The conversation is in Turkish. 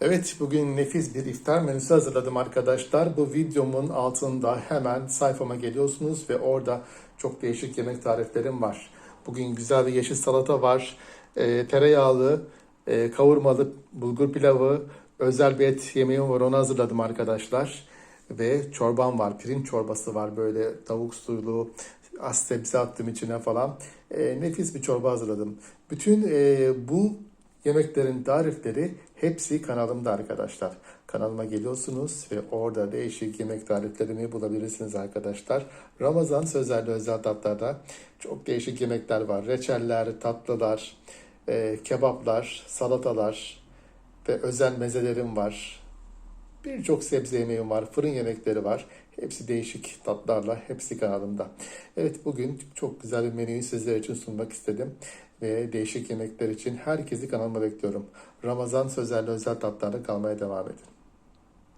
Evet, bugün nefis bir iftar menüsü hazırladım arkadaşlar. Bu videomun altında hemen sayfama geliyorsunuz ve orada çok değişik yemek tariflerim var. Bugün güzel bir yeşil salata var, e, tereyağlı, e, kavurmalı bulgur pilavı, özel bir et yemeğim var onu hazırladım arkadaşlar. Ve çorbam var, pirinç çorbası var böyle tavuk suylu, az sebze attım içine falan. E, nefis bir çorba hazırladım. Bütün e, bu Yemeklerin tarifleri hepsi kanalımda arkadaşlar. Kanalıma geliyorsunuz ve orada değişik yemek tariflerimi bulabilirsiniz arkadaşlar. Ramazan sözlerle özel tatlarda çok değişik yemekler var. Reçeller, tatlılar, e, kebaplar, salatalar ve özel mezelerim var. Birçok sebze yemeğim var, fırın yemekleri var. Hepsi değişik tatlarla, hepsi kanalımda. Evet bugün çok güzel bir menüyü sizler için sunmak istedim. Ve değişik yemekler için herkesi kanalıma bekliyorum. Ramazan sözlerle özel tatlarla kalmaya devam edin.